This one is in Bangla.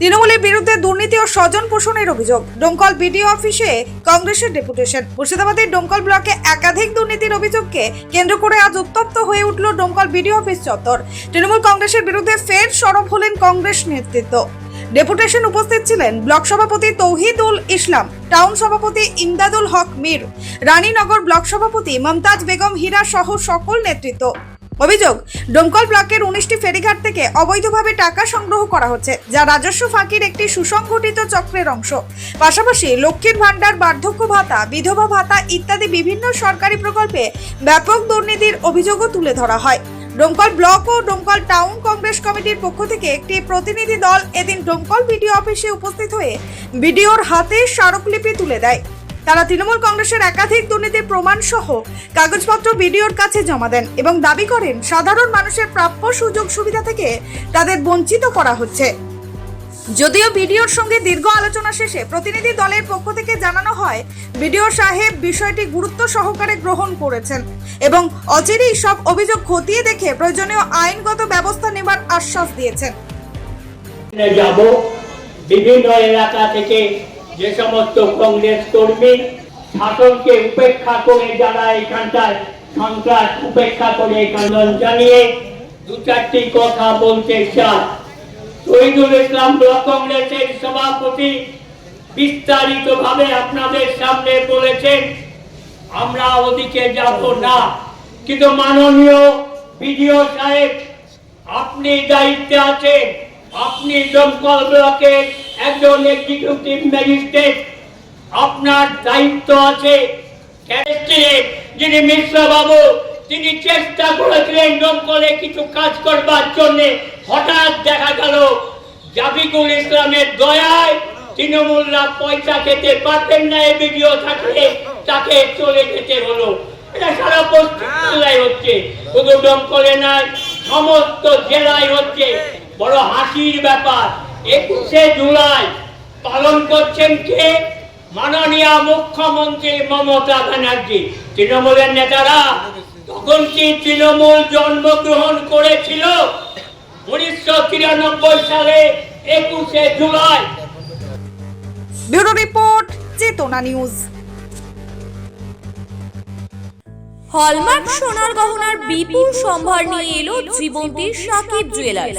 তৃণমূলের বিরুদ্ধে দুর্নীতি ও স্বজন পোষণের অভিযোগ। ডোমকল বিডিও অফিসে কংগ্রেসের ডেপুটেশন। মুর্শিদাবাদের ডোমকল ব্লকে একাধিক দুর্নীতির অভিযোগকে কেন্দ্র করে আজ উত্তপ্ত হয়ে উঠল ডোমকল বিডিও অফিস চত্বর। তৃণমূল কংগ্রেসের বিরুদ্ধে ফের সরব হলেন কংগ্রেস নেতৃত্ব। ডেপুটেশন উপস্থিত ছিলেন ব্লক সভাপতি তৌহিদুল ইসলাম, টাউন সভাপতি ইমদাদুল হক মীর, রানীনগর ব্লক সভাপতি মমতাজ বেগম হীরা সহ সকল নেতৃত্ব। অভিযোগ, ডোমকল ব্লকের উনিশটি ফেরিঘাট থেকে অবৈধভাবে টাকা সংগ্রহ করা হচ্ছে, যা রাজস্ব ফাঁকির একটি সুসংগঠিত চক্রের অংশ। পাশাপাশি লক্ষ্মীর ভাণ্ডার, বার্ধক্য ভাতা, বিধবা ভাতা ইত্যাদি বিভিন্ন সরকারি প্রকল্পে ব্যাপক দুর্নীতির অভিযোগও তুলে ধরা হয়। ডোমকল ব্লক ও ডোমকল টাউন কংগ্রেস কমিটির পক্ষ থেকে একটি প্রতিনিধি দল এদিন ডোমকল বিডিও অফিসে উপস্থিত হয়ে বিডিওর হাতে স্মারকলিপি তুলে দেয়। তারা তৃণমূল কংগ্রেসের একাধিক দুর্নীতির প্রমাণ সহ কাগজপত্র বিডিওর কাছে জমা দেন এবং দাবি করেন সাধারণ মানুষের প্রাপ্য সুযোগ সুবিধা থেকে তাদের বঞ্চিত করা হচ্ছে। যদিও ভিডিওর সঙ্গে দীর্ঘ আলোচনা শেষে প্রতিনিধি দলের পক্ষ থেকে জানানো হয় ভিডিও সাহেব বিষয়টি গুরুত্ব সহকারে গ্রহণ করেছেন এবং অচিরেই সব অভিযোগ খতিয়ে দেখে প্রয়োজনীয় আইনগত ব্যবস্থা নেবার আশ্বাস দিয়েছেন। যাব। বিভিন্ন এলাকা থেকে যে সমস্ত কংগ্রেস কর্মী শাসনকে উপেক্ষা করে যারা এখানটায় সন্ত্রাস উপেক্ষা করে এখানে জানিয়ে দু চারটি কথা বলতে চাই শহীদুল ইসলাম ব্লক কংগ্রেসের সভাপতি বিস্তারিত ভাবে আপনাদের সামনে বলেছেন, আমরা ওদিকে যাব না। কিন্তু মাননীয় বিডিও সাহেব, আপনি দায়িত্বে আছেন। আপনি দমকল ব্লকের একজন এক্সিকিউটিভ ম্যাজিস্ট্রেট আপনার দায়িত্ব আছে। যিনি মিশ্র বাবু, তিনি চেষ্টা করেছিলেন দমকলে কিছু কাজ করবার জন্য। হঠাৎ দেখা গেল জাবিকুল ইসলামের দয়ায় তৃণমূলরা পয়সা খেতে পারতেন না এই ভিডিও থাকলে, তাকে চলে যেতে হলো। এটা সারা পশ্চিম হচ্ছে। শুধু দমকলে নয়, সমস্ত জেলায় হচ্ছে। বড় হাসির ব্যাপার। একুশে জুলাই পালন করছেন কে? মাননীয় মুখ্যমন্ত্রী মমতা ব্যানার্জি। তৃণমূলের নেতারা তখন কি তৃণমূল জন্মগ্রহণ করেছিল? উনিশশো তিরানব্বই সালে একুশে July. Bureau report Chetana news. Hallmark সোনার গহনার বিপুল সম্ভার নিয়ে এলো জীবন্তীর সাকিব জুয়েলার্স।